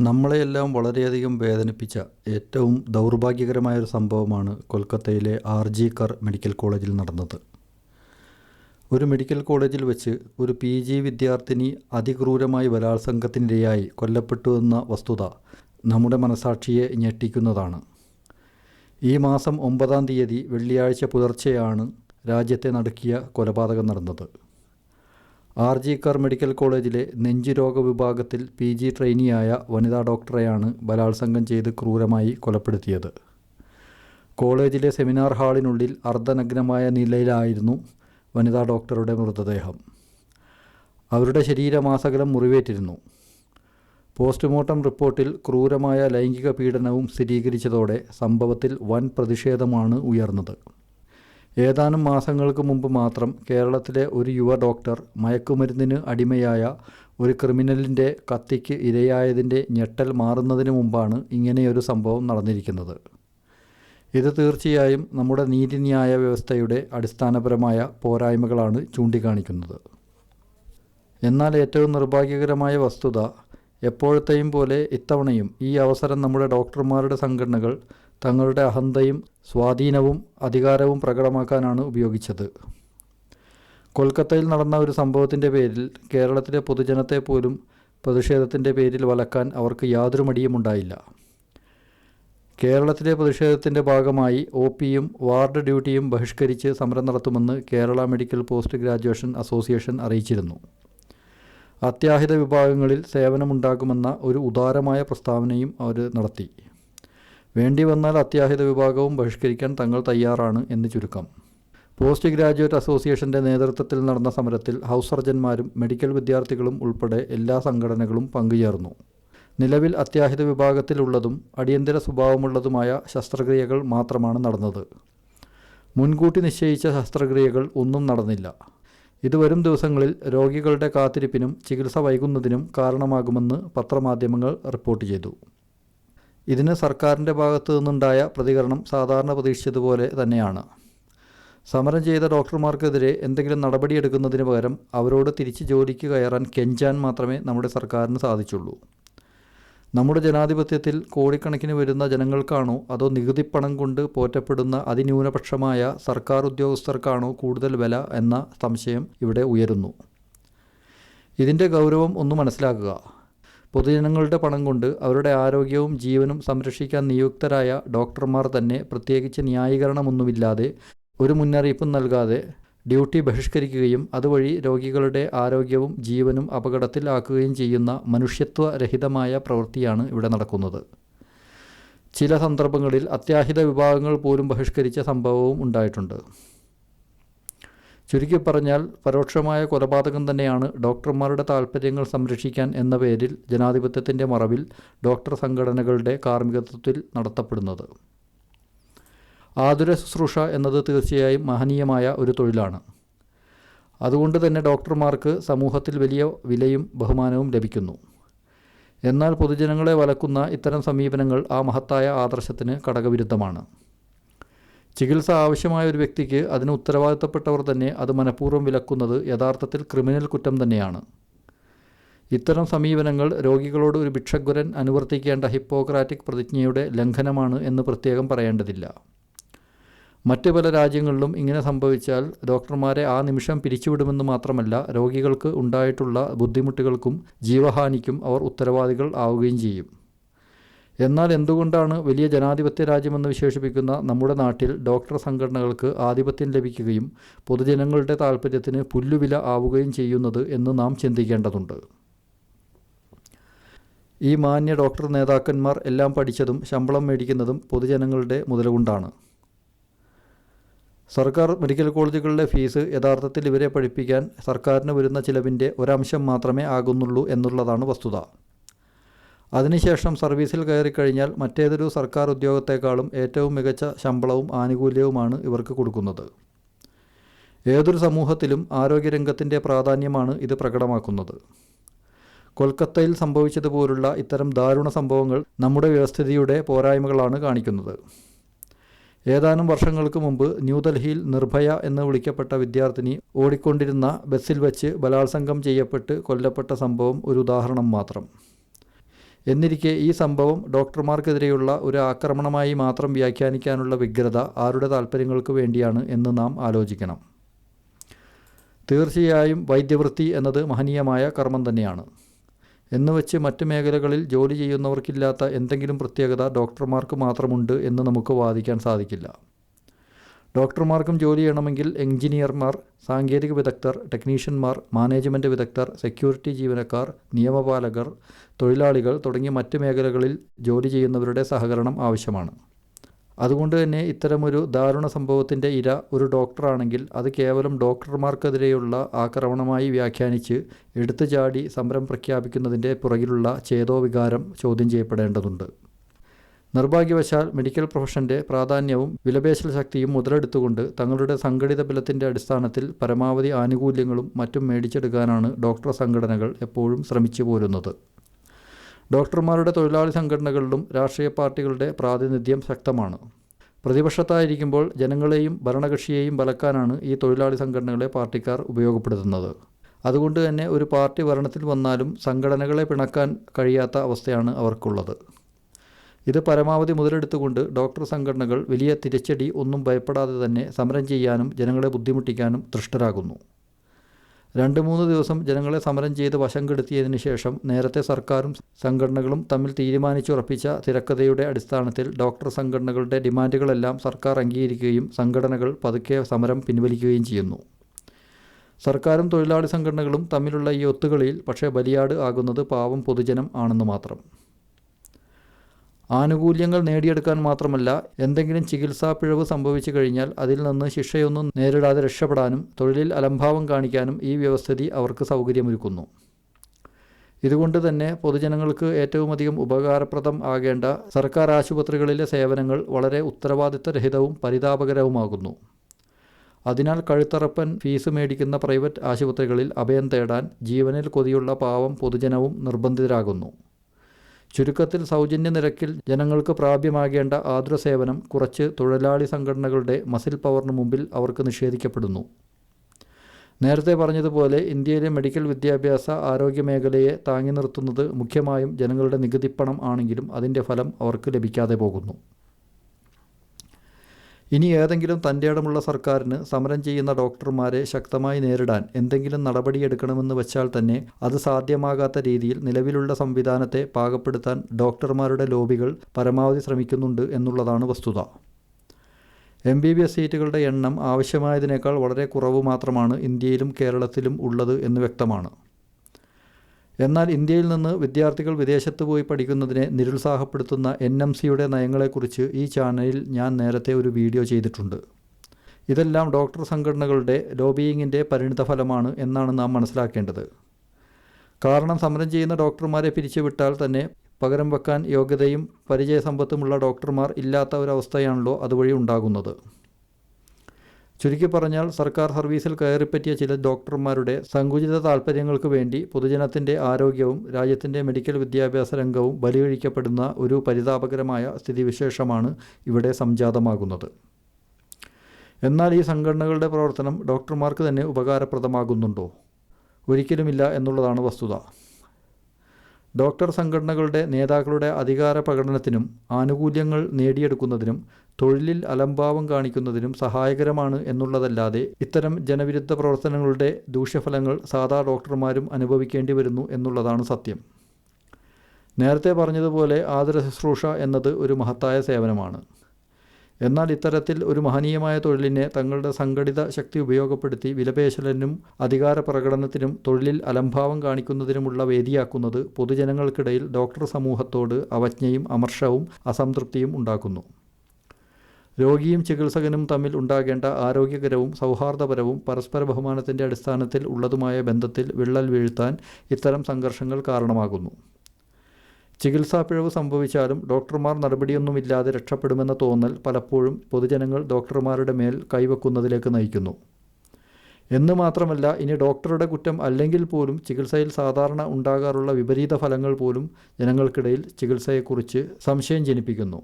നമ്മളെയെല്ലാം വളരെയധികം വേദനിപ്പിച്ച ഏറ്റവും ദൗർഭാഗ്യകരമായ ഒരു സംഭവമാണ് കൊൽക്കത്തയിലെ ആർ ജി കർ മെഡിക്കൽ കോളേജിൽ നടന്നത്. ഒരു മെഡിക്കൽ കോളേജിൽ വെച്ച് ഒരു പി ജി വിദ്യാർത്ഥിനി അതിക്രൂരമായി ബലാത്സംഗത്തിനിരയായി കൊല്ലപ്പെട്ടു എന്ന വസ്തുത നമ്മുടെ മനസാക്ഷിയെ ഞെട്ടിക്കുന്നതാണ്. ഈ മാസം ഒമ്പതാം തീയതി വെള്ളിയാഴ്ച പുലർച്ചെയാണ് രാജ്യത്തെ നടുക്കിയ കൊലപാതകം നടന്നത്. ആർ ജി കാർ മെഡിക്കൽ കോളേജിലെ നെഞ്ചുരോഗ വിഭാഗത്തിൽ പി ജി ട്രെയിനിയായ വനിതാ ഡോക്ടറെയാണ് ബലാത്സംഗം ചെയ്ത് ക്രൂരമായി കൊലപ്പെടുത്തിയത്. കോളേജിലെ സെമിനാർ ഹാളിനുള്ളിൽ അർദ്ധനഗ്നമായ നിലയിലായിരുന്നു വനിതാ ഡോക്ടറുടെ മൃതദേഹം. അവരുടെ ശരീരമാസകലം മുറിവേറ്റിരുന്നു. പോസ്റ്റ്മോർട്ടം റിപ്പോർട്ടിൽ ക്രൂരമായ ലൈംഗിക പീഡനവും സ്ഥിരീകരിച്ചതോടെ സംഭവത്തിൽ വൻ പ്രതിഷേധമാണ് ഉയർന്നത്. ഏതാനും മാസങ്ങൾക്ക് മുമ്പ് മാത്രം കേരളത്തിലെ ഒരു യുവ ഡോക്ടർ മയക്കുമരുന്നിന് അടിമയായ ഒരു ക്രിമിനലിന്റെ കത്തിക്ക് ഇരയായതിന്റെ ഞെട്ടൽ മാറുന്നതിന് മുമ്പാണ് ഇങ്ങനെയൊരു സംഭവം നടന്നിരിക്കുന്നത്. ഇത് തീർച്ചയായും നമ്മുടെ നീതിന്യായ വ്യവസ്ഥയുടെ അടിസ്ഥാനപരമായ പോരായ്മകളാണ് ചൂണ്ടിക്കാണിക്കുന്നത്. എന്നാൽ ഏറ്റവും നിർഭാഗ്യകരമായ വസ്തുത എപ്പോഴത്തെയും പോലെ ഇത്തവണയും ഈ അവസരം നമ്മുടെ ഡോക്ടർമാരുടെ സംഘടനകൾ തങ്ങളുടെ അഹന്തയും സ്വാധീനവും അധികാരവും പ്രകടമാക്കാനാണ് ഉപയോഗിച്ചത്. കൊൽക്കത്തയിൽ നടന്ന ഒരു സംഭവത്തിന്റെ പേരിൽ കേരളത്തിലെ പൊതുജനത്തെ പോലും പ്രതിഷേധത്തിന്റെ പേരിൽ വലക്കാൻ അവർക്ക് യാതൊരു മടിയും ഉണ്ടായില്ല. കേരളത്തിലെ പ്രതിഷേധത്തിന്റെ ഭാഗമായി ഒ പിയും വാർഡ് ഡ്യൂട്ടിയും ബഹിഷ്കരിച്ച് സമരം നടത്തുമെന്ന് Kerala medical post graduation association അറിയിച്ചിരുന്നു. അത്യാഹിത വിഭാഗങ്ങളിൽ സേവനമുണ്ടാകുമെന്ന ഒരു ഉദാരമായ പ്രസ്താവനയും അവർ നടത്തി. വേണ്ടി വന്നാൽ അത്യാഹിത വിഭാഗവും ബഹിഷ്കരിക്കാൻ തങ്ങൾ തയ്യാറാണ് എന്ന് ചുരുക്കം. പോസ്റ്റ് ഗ്രാജുവേറ്റ് അസോസിയേഷന്റെ നേതൃത്വത്തിൽ നടന്ന സമരത്തിൽ ഹൗസ് സർജന്മാരും മെഡിക്കൽ വിദ്യാർത്ഥികളും ഉൾപ്പെടെ എല്ലാ സംഘടനകളും പങ്കുചേർന്നു. നിലവിൽ അത്യാഹിത വിഭാഗത്തിലുള്ളതും അടിയന്തര സ്വഭാവമുള്ളതുമായ ശസ്ത്രക്രിയകൾ മാത്രമാണ് നടന്നത്. മുൻകൂട്ടി നിശ്ചയിച്ച ശസ്ത്രക്രിയകൾ ഒന്നും നടന്നില്ല. ഇത് വരും ദിവസങ്ങളിൽ രോഗികളുടെ കാത്തിരിപ്പിനും ചികിത്സ വൈകുന്നതിനും കാരണമാകുമെന്ന് പത്രമാധ്യമങ്ങൾ റിപ്പോർട്ട് ചെയ്തു. ഇതിന് സർക്കാരിന്റെ ഭാഗത്തു നിന്നുണ്ടായ പ്രതികരണം സാധാരണ പ്രതീക്ഷിച്ചതുപോലെ തന്നെയാണ്. സമരം ചെയ്ത ഡോക്ടർമാർക്കെതിരെ എന്തെങ്കിലും നടപടിയെടുക്കുന്നതിന് പകരം അവരോട് തിരിച്ച് ജോലിക്ക് കയറാൻ കെഞ്ചാൻ മാത്രമേ നമ്മുടെ സർക്കാരിന് സാധിച്ചുള്ളൂ. നമ്മുടെ ജനാധിപത്യത്തിൽ കോടിക്കണക്കിന് വരുന്ന ജനങ്ങൾക്കാണോ അതോ നികുതിപ്പണം കൊണ്ട് പോറ്റപ്പെടുന്ന അതിന്യൂനപക്ഷമായ സർക്കാർ ഉദ്യോഗസ്ഥർക്കാണോ കൂടുതൽ വില എന്ന സംശയം ഇവിടെ ഉയരുന്നു. ഇതിന്റെ ഗൗരവം ഒന്ന് മനസ്സിലാക്കുക. പൊതുജനങ്ങളുടെ പണം കൊണ്ട് അവരുടെ ആരോഗ്യവും ജീവനും സംരക്ഷിക്കാൻ നിയുക്തരായ ഡോക്ടർമാർ തന്നെ പ്രത്യേകിച്ച് ന്യായീകരണമൊന്നുമില്ലാതെ ഒരു മുന്നറിയിപ്പും നൽകാതെ ഡ്യൂട്ടി ബഹിഷ്കരിക്കുകയും അതുവഴി രോഗികളുടെ ആരോഗ്യവും ജീവനും അപകടത്തിൽ ആക്കുകയും ചെയ്യുന്ന മനുഷ്യത്വരഹിതമായ പ്രവൃത്തിയാണ് ഇവിടെ നടക്കുന്നത്. ചില സന്ദർഭങ്ങളിൽ അത്യാഹിത വിഭാഗങ്ങൾ പോലും ബഹിഷ്കരിച്ച സംഭവവും ഉണ്ടായിട്ടുണ്ട്. ചുരുക്കി പറഞ്ഞാൽ പരോക്ഷമായ കൊലപാതകം തന്നെയാണ് ഡോക്ടർമാരുടെ താൽപ്പര്യങ്ങൾ സംരക്ഷിക്കാൻ എന്ന പേരിൽ ജനാധിപത്യത്തിന്റെ മറവിൽ ഡോക്ടർ സംഘടനകളുടെ കാർമ്മികത്വത്തിൽ നടത്തപ്പെടുന്നത്. ആതുര ശുശ്രൂഷ എന്നത് തീർച്ചയായും മഹനീയമായ ഒരു തൊഴിലാണ്. അതുകൊണ്ട് തന്നെ ഡോക്ടർമാർക്ക് സമൂഹത്തിൽ വലിയ വിലയും ബഹുമാനവും ലഭിക്കുന്നു. എന്നാൽ പൊതുജനങ്ങളെ വലക്കുന്ന ഇത്തരം സമീപനങ്ങൾ ആ മഹത്തായ ആദർശത്തിന് കടകവിരുദ്ധമാണ്. ചികിത്സ ആവശ്യമായ ഒരു വ്യക്തിക്ക് അതിന് ഉത്തരവാദിത്തപ്പെട്ടവർ തന്നെ അത് മനഃപൂർവം വിലക്കുന്നത് യഥാർത്ഥത്തിൽ ക്രിമിനൽ കുറ്റം തന്നെയാണ്. ഇത്തരം സമീപനങ്ങൾ രോഗികളോട് ഒരു ഭിക്ഷഗ്വരൻ അനുവർത്തിക്കേണ്ട ഹിപ്പോക്രാറ്റിക് പ്രതിജ്ഞയുടെ ലംഘനമാണ് എന്ന് പ്രത്യേകം പറയേണ്ടതില്ല. മറ്റ് പല രാജ്യങ്ങളിലും ഇങ്ങനെ സംഭവിച്ചാൽ ഡോക്ടർമാരെ ആ നിമിഷം പിരിച്ചുവിടുമെന്ന് മാത്രമല്ല രോഗികൾക്ക് ഉണ്ടായിട്ടുള്ള ബുദ്ധിമുട്ടുകൾക്കും ജീവഹാനിക്കും അവർ ഉത്തരവാദികൾ ആവുകയും ചെയ്യും. എന്നാൽ എന്തുകൊണ്ടാണ് വലിയ ജനാധിപത്യ രാജ്യമെന്ന് വിശേഷിപ്പിക്കുന്ന നമ്മുടെ നാട്ടിൽ ഡോക്ടർ സംഘടനകൾക്ക് ആധിപത്യം ലഭിക്കുകയും പൊതുജനങ്ങളുടെ താൽപ്പര്യത്തിന് പുല്ലുവില ആവുകയും ചെയ്യുന്നത് എന്ന് നാം ചിന്തിക്കേണ്ടതുണ്ട്. ഈ മാന്യ ഡോക്ടർ നേതാക്കന്മാർ എല്ലാം പഠിച്ചതും ശമ്പളം മേടിക്കുന്നതും പൊതുജനങ്ങളുടെ മുതലുകൊണ്ടാണ്. സർക്കാർ മെഡിക്കൽ കോളേജുകളുടെ ഫീസ് യഥാർത്ഥത്തിൽ ഇവരെ പഠിപ്പിക്കാൻ സർക്കാരിന് വരുന്ന ചിലവിന്റെ ഒരംശം മാത്രമേ ആകുന്നുള്ളൂ എന്നുള്ളതാണ് വസ്തുത. അതിനുശേഷം സർവീസിൽ കയറിക്കഴിഞ്ഞാൽ മറ്റേതൊരു സർക്കാർ ഉദ്യോഗത്തെക്കാളും ഏറ്റവും മികച്ച ശമ്പളവും ആനുകൂല്യവുമാണ് ഇവർക്ക് കൊടുക്കുന്നത്. ഏതൊരു സമൂഹത്തിലും ആരോഗ്യരംഗത്തിന്റെ പ്രാധാന്യമാണ് ഇത് പ്രകടമാക്കുന്നത്. കൊൽക്കത്തയിൽ സംഭവിച്ചതുപോലുള്ള ഇത്തരം ദാരുണ സംഭവങ്ങൾ നമ്മുടെ വ്യവസ്ഥിതിയുടെ പോരായ്മകളാണ് കാണിക്കുന്നത്. ഏതാനും വർഷങ്ങൾക്ക് മുമ്പ് ന്യൂഡൽഹിയിൽ നിർഭയ എന്ന് വിളിക്കപ്പെട്ട വിദ്യാർത്ഥിനി ഓടിക്കൊണ്ടിരുന്ന ബസ്സിൽ വച്ച് ബലാത്സംഗം ചെയ്യപ്പെട്ട് കൊല്ലപ്പെട്ട സംഭവം ഒരു ഉദാഹരണം മാത്രം. എന്നിരിക്കെ ഈ സംഭവം ഡോക്ടർമാർക്കെതിരെയുള്ള ഒരു ആക്രമണമായി മാത്രം വ്യാഖ്യാനിക്കാനുള്ള വ്യഗ്രത ആരുടെ താൽപ്പര്യങ്ങൾക്ക് വേണ്ടിയാണ് എന്ന് നാം ആലോചിക്കണം. തീർച്ചയായും വൈദ്യവൃത്തി എന്നത് മഹനീയമായ കർമ്മം തന്നെയാണ്. എന്നുവെച്ച് മറ്റ് മേഖലകളിൽ ജോലി ചെയ്യുന്നവർക്കില്ലാത്ത എന്തെങ്കിലും പ്രത്യേകത ഡോക്ടർമാർക്ക് മാത്രമുണ്ട് എന്ന് നമുക്ക് വാദിക്കാൻ സാധിക്കില്ല. ഡോക്ടർമാർക്കും ജോലി ചെയ്യണമെങ്കിൽ എഞ്ചിനീയർമാർ സാങ്കേതിക വിദഗ്ധർ ടെക്നീഷ്യന്മാർ മാനേജ്മെന്റ് വിദഗ്ധർ സെക്യൂരിറ്റി ജീവനക്കാർ നിയമപാലകർ തൊഴിലാളികൾ തുടങ്ങിയ മറ്റ് മേഖലകളിൽ ജോലി ചെയ്യുന്നവരുടെ സഹകരണം ആവശ്യമാണ്. അതുകൊണ്ട് തന്നെ ഇത്തരമൊരു ദാരുണ സംഭവത്തിന്റെ ഇര ഒരു ഡോക്ടറാണെങ്കിൽ അത് കേവലം ഡോക്ടർമാർക്കെതിരെയുള്ള ആക്രമണമായി വ്യാഖ്യാനിച്ച് എടുത്തു ചാടി സമരം പ്രഖ്യാപിക്കുന്നതിന്റെ പുറകിലുള്ള ചേതോവികാരം ചോദ്യം ചെയ്യപ്പെടേണ്ടതുണ്ട്. നിർഭാഗ്യവശാൽ മെഡിക്കൽ പ്രൊഫഷന്റെ പ്രാധാന്യവും വിലപേശൽ ശക്തിയും മുതലെടുത്തുകൊണ്ട് തങ്ങളുടെ സംഘടിത ബലത്തിന്റെ അടിസ്ഥാനത്തിൽ പരമാവധി ആനുകൂല്യങ്ങളും മറ്റും മേടിച്ചെടുക്കാനാണ് ഡോക്ടർ സംഘടനകൾ എപ്പോഴും ശ്രമിച്ചു പോരുന്നത്. ഡോക്ടർമാരുടെ തൊഴിലാളി സംഘടനകളിലും രാഷ്ട്രീയ പാർട്ടികളുടെ പ്രാതിനിധ്യം ശക്തമാണ്. പ്രതിപക്ഷത്തായിരിക്കുമ്പോൾ ജനങ്ങളെയും ഭരണകക്ഷിയെയും ബലക്കാനാണ് ഈ തൊഴിലാളി സംഘടനകളെ പാർട്ടിക്കാർ ഉപയോഗപ്പെടുത്തുന്നത്. അതുകൊണ്ട് തന്നെ ഒരു പാർട്ടി ഭരണത്തിൽ വന്നാലും സംഘടനകളെ പിണക്കാൻ കഴിയാത്ത അവസ്ഥയാണ് അവർക്കുള്ളത്. ഇത് പരമാവധി മുതലെടുത്തുകൊണ്ട് ഡോക്ടർ സംഘടനകൾ വലിയ തിരിച്ചടി ഒന്നും ഭയപ്പെടാതെ തന്നെ സമരം ചെയ്യാനും ജനങ്ങളെ ബുദ്ധിമുട്ടിക്കാനും തൃഷ്ടരാകുന്നു രണ്ട് മൂന്ന് ദിവസം ജനങ്ങളെ സമരം ചെയ്ത് വശം കെടുത്തിയതിന് ശേഷം നേരത്തെ സർക്കാരും സംഘടനകളും തമ്മിൽ തീരുമാനിച്ചുറപ്പിച്ച തിരക്കഥയുടെ അടിസ്ഥാനത്തിൽ ഡോക്ടർ സംഘടനകളുടെ ഡിമാൻഡുകളെല്ലാം സർക്കാർ അംഗീകരിക്കുകയും സംഘടനകൾ പതുക്കെ സമരം പിൻവലിക്കുകയും ചെയ്യുന്നു. സർക്കാരും തൊഴിലാളി സംഘടനകളും തമ്മിലുള്ള ഈ ഒത്തുകളിയിൽ പക്ഷേ ബലിയാട് ആകുന്നത് പാവം പൊതുജനം ആണെന്ന് മാത്രം. ആനുകൂല്യങ്ങൾ നേടിയെടുക്കാൻ മാത്രമല്ല എന്തെങ്കിലും ചികിത്സാ പിഴവ് സംഭവിച്ചു കഴിഞ്ഞാൽ അതിൽ നിന്ന് ശിക്ഷയൊന്നും നേരിടാതെ രക്ഷപ്പെടാനും തൊഴിലിൽ അലംഭാവം കാണിക്കാനും ഈ വ്യവസ്ഥിതി അവർക്ക് സൗകര്യമൊരുക്കുന്നു. ഇതുകൊണ്ട് തന്നെ പൊതുജനങ്ങൾക്ക് ഏറ്റവുമധികം ഉപകാരപ്രദം ആകേണ്ട സർക്കാർ ആശുപത്രികളിലെ സേവനങ്ങൾ വളരെ ഉത്തരവാദിത്തരഹിതവും പരിതാപകരവുമാകുന്നു. അതിനാൽ കഴുത്തറപ്പൻ ഫീസ് മേടിക്കുന്ന പ്രൈവറ്റ് ആശുപത്രികളിൽ അഭയം തേടാൻ ജീവനിൽ കൊതിയുള്ള പാവം പൊതുജനവും നിർബന്ധിതരാകുന്നു. ചുരുക്കത്തിൽ സൗജന്യ നിരക്കിൽ ജനങ്ങൾക്ക് പ്രാപ്യമാകേണ്ട ആതുര സേവനം കുറച്ച് തൊഴിലാളി സംഘടനകളുടെ മസിൽ പവറിന് മുമ്പിൽ അവർക്ക് നിഷേധിക്കപ്പെടുന്നു. നേരത്തെ പറഞ്ഞതുപോലെ ഇന്ത്യയിലെ മെഡിക്കൽ വിദ്യാഭ്യാസ ആരോഗ്യ മേഖലയെ താങ്ങി നിർത്തുന്നത് മുഖ്യമായും ജനങ്ങളുടെ നികുതിപ്പണം ആണെങ്കിലും അതിന്റെ ഫലം അവർക്ക് ലഭിക്കാതെ പോകുന്നു. ഇനി ഏതെങ്കിലും തന്റെ ഇടമുള്ള സർക്കാരിന് സമരം ചെയ്യുന്ന ഡോക്ടർമാരെ ശക്തമായി നേരിടാൻ എന്തെങ്കിലും നടപടിയെടുക്കണമെന്ന് വെച്ചാൽ തന്നെ അത് സാധ്യമാകാത്ത രീതിയിൽ നിലവിലുള്ള സംവിധാനത്തെ പാകപ്പെടുത്താൻ ഡോക്ടർമാരുടെ ലോബികൾ പരമാവധി ശ്രമിക്കുന്നുണ്ട് എന്നുള്ളതാണ് വസ്തുത. എം ബി ബി എസ് സീറ്റുകളുടെ എണ്ണം ആവശ്യമായതിനേക്കാൾ വളരെ കുറവ് മാത്രമാണ് ഇന്ത്യയിലും കേരളത്തിലും ഉള്ളത് എന്ന് വ്യക്തമാണ്. എന്നാൽ ഇന്ത്യയിൽ നിന്ന് വിദ്യാർത്ഥികൾ വിദേശത്ത് പോയി പഠിക്കുന്നതിനെ നിരുത്സാഹപ്പെടുത്തുന്ന എൻ എം സിയുടെ നയങ്ങളെക്കുറിച്ച് ഈ ചാനലിൽ ഞാൻ നേരത്തെ ഒരു വീഡിയോ ചെയ്തിട്ടുണ്ട്. ഇതെല്ലാം ഡോക്ടർ സംഘടനകളുടെ ലോബിയിങ്ങിന്റെ പരിണിതഫലമാണ് എന്നാണ് നാം മനസ്സിലാക്കേണ്ടത്. കാരണം സമരം ചെയ്യുന്ന ഡോക്ടർമാരെ പിരിച്ചുവിട്ടാൽ തന്നെ പകരം വെക്കാൻ യോഗ്യതയും പരിചയസമ്പത്തുമുള്ള ഡോക്ടർമാർ ഇല്ലാത്ത ഒരവസ്ഥയാണല്ലോ അതുവഴി ഉണ്ടാകുന്നത്. ചുരുക്കി പറഞ്ഞാൽ സർക്കാർ സർവീസിൽ കയറിപ്പറ്റിയ ചില ഡോക്ടർമാരുടെ സങ്കുചിത താൽപ്പര്യങ്ങൾക്ക് വേണ്ടി പൊതുജനത്തിന്റെ ആരോഗ്യവും രാജ്യത്തിന്റെ മെഡിക്കൽ വിദ്യാഭ്യാസ രംഗവും ബലികഴിക്കപ്പെടുന്ന ഒരു പരിതാപകരമായ സ്ഥിതിവിശേഷമാണ് ഇവിടെ സംജാതമാകുന്നത്. എന്നാൽ ഈ സംഘടനകളുടെ പ്രവർത്തനം ഡോക്ടർമാർക്ക് തന്നെ ഉപകാരപ്രദമാകുന്നുണ്ടോ? ഒരിക്കലുമില്ല എന്നുള്ളതാണ് വസ്തുത. ഡോക്ടർ സംഘടനകളുടെ നേതാക്കളുടെ അധികാര പ്രകടനത്തിനും ആനുകൂല്യങ്ങൾ നേടിയെടുക്കുന്നതിനും തൊഴിലിൽ അലംഭാവം കാണിക്കുന്നതിനും സഹായകരമാണ് എന്നുള്ളതല്ലാതെ ഇത്തരം ജനവിരുദ്ധ പ്രവർത്തനങ്ങളുടെ ദൂഷ്യഫലങ്ങൾ സാധാ ഡോക്ടർമാരും അനുഭവിക്കേണ്ടി വരുന്നു എന്നുള്ളതാണ് സത്യം. നേരത്തെ പറഞ്ഞതുപോലെ ആതുര ശുശ്രൂഷ എന്നത് ഒരു മഹത്തായ സേവനമാണ്. എന്നാൽ ഇത്തരത്തിൽ ഒരു മഹനീയമായ തൊഴിലിനെ തങ്ങളുടെ സംഘടിത ശക്തി ഉപയോഗപ്പെടുത്തി വിലപേശലിനും അധികാര പ്രകടനത്തിനും തൊഴിലിൽ അലംഭാവം കാണിക്കുന്നതിനുമുള്ള വേദിയാക്കുന്നത് പൊതുജനങ്ങൾക്കിടയിൽ ഡോക്ടർ സമൂഹത്തോട് അവജ്ഞയും അമർഷവും അസംതൃപ്തിയും ഉണ്ടാക്കുന്നു. രോഗിയും ചികിത്സകനും തമ്മിൽ ഉണ്ടാകേണ്ട ആരോഗ്യകരവും സൗഹാർദ്ദപരവും പരസ്പര ബഹുമാനത്തിന്റെ അടിസ്ഥാനത്തിൽ ഉള്ളതുമായ ബന്ധത്തിൽ വിള്ളൽ വീഴ്ത്താൻ ഇത്തരം സംഘർഷങ്ങൾ കാരണമാകുന്നു. ചികിത്സാ പിഴവ് സംഭവിച്ചാലും ഡോക്ടർമാർ നടപടിയൊന്നുമില്ലാതെ രക്ഷപ്പെടുമെന്ന തോന്നൽ പലപ്പോഴും പൊതുജനങ്ങൾ ഡോക്ടർമാരുടെ മേൽ കൈവെക്കുന്നതിലേക്ക് നയിക്കുന്നു. എന്ന് മാത്രമല്ല ഇനി ഡോക്ടറുടെ കുറ്റം അല്ലെങ്കിൽ പോലും ചികിത്സയിൽ സാധാരണ ഉണ്ടാകാറുള്ള വിപരീത ഫലങ്ങൾ പോലും ജനങ്ങൾക്കിടയിൽ ചികിത്സയെക്കുറിച്ച് സംശയം ജനിപ്പിക്കുന്നു.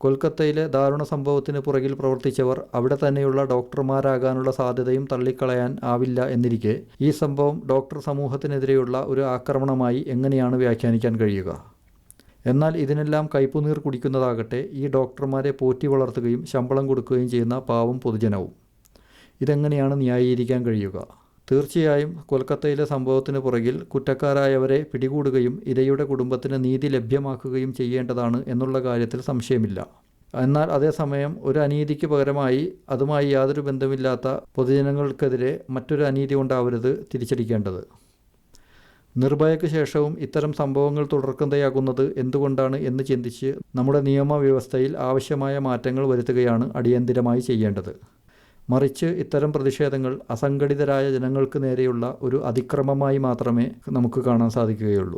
കൊൽക്കത്തയിലെ ദാരുണ സംഭവത്തിന് പുറകിൽ പ്രവർത്തിച്ചവർ അവിടെ തന്നെയുള്ള ഡോക്ടർമാരാകാനുള്ള സാധ്യതയും തള്ളിക്കളയാൻ ആവില്ല എന്നിരിക്കെ ഈ സംഭവം ഡോക്ടർ സമൂഹത്തിനെതിരെയുള്ള ഒരു ആക്രമണമായി എങ്ങനെയാണ് വ്യാഖ്യാനിക്കാൻ കഴിയുക? എന്നാൽ ഇതിനെല്ലാം കയ്പുനീർ കുടിക്കുന്നതാകട്ടെ ഈ ഡോക്ടർമാരെ പോറ്റി വളർത്തുകയും ശമ്പളം കൊടുക്കുകയും ചെയ്യുന്ന പാവം പൊതുജനവും. ഇതെങ്ങനെയാണ് ന്യായീകരിക്കാൻ കഴിയുക? തീർച്ചയായും കൊൽക്കത്തയിലെ സംഭവത്തിന് പുറകിൽ കുറ്റക്കാരായവരെ പിടികൂടുകയും ഇരയുടെ കുടുംബത്തിന് നീതി ലഭ്യമാക്കുകയും ചെയ്യേണ്ടതാണ് എന്നുള്ള കാര്യത്തിൽ സംശയമില്ല. എന്നാൽ അതേസമയം ഒരു അനീതിക്ക് പകരമായി അതുമായി യാതൊരു ബന്ധമില്ലാത്ത പൊതുജനങ്ങൾക്കെതിരെ മറ്റൊരു അനീതി ഉണ്ടാവരുത് തിരിച്ചടിക്കേണ്ടത്. നിർഭയക്ക് ശേഷവും ഇത്തരം സംഭവങ്ങൾ തുടർക്കന്തയാകുന്നത് എന്തുകൊണ്ടാണ് എന്ന് ചിന്തിച്ച് നമ്മുടെ നിയമവ്യവസ്ഥയിൽ ആവശ്യമായ മാറ്റങ്ങൾ വരുത്തുകയാണ് അടിയന്തിരമായി ചെയ്യേണ്ടത്. മറിച്ച് ഇത്തരം പ്രതിഷേധങ്ങൾ അസംഘടിതരായ ജനങ്ങൾക്ക് നേരെയുള്ള ഒരു അതിക്രമമായി മാത്രമേ നമുക്ക് കാണാൻ സാധിക്കുകയുള്ളൂ.